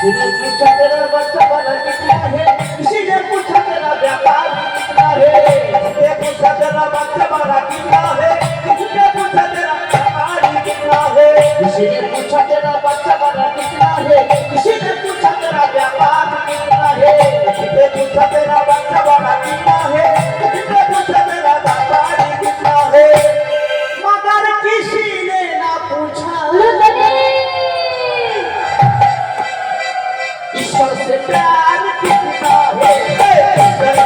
पूछा तेरा बच्चा बना कितना है किसी ने पूछा तेरा व्यापार कितना है किसी ने पूछा तेरा बच्चा बना कितना है किसी ने पूछा तेरा व्यापार कितना है किसी ने पूछा तेरा बच्चा बना कितना है किसी ने प्यार कितना है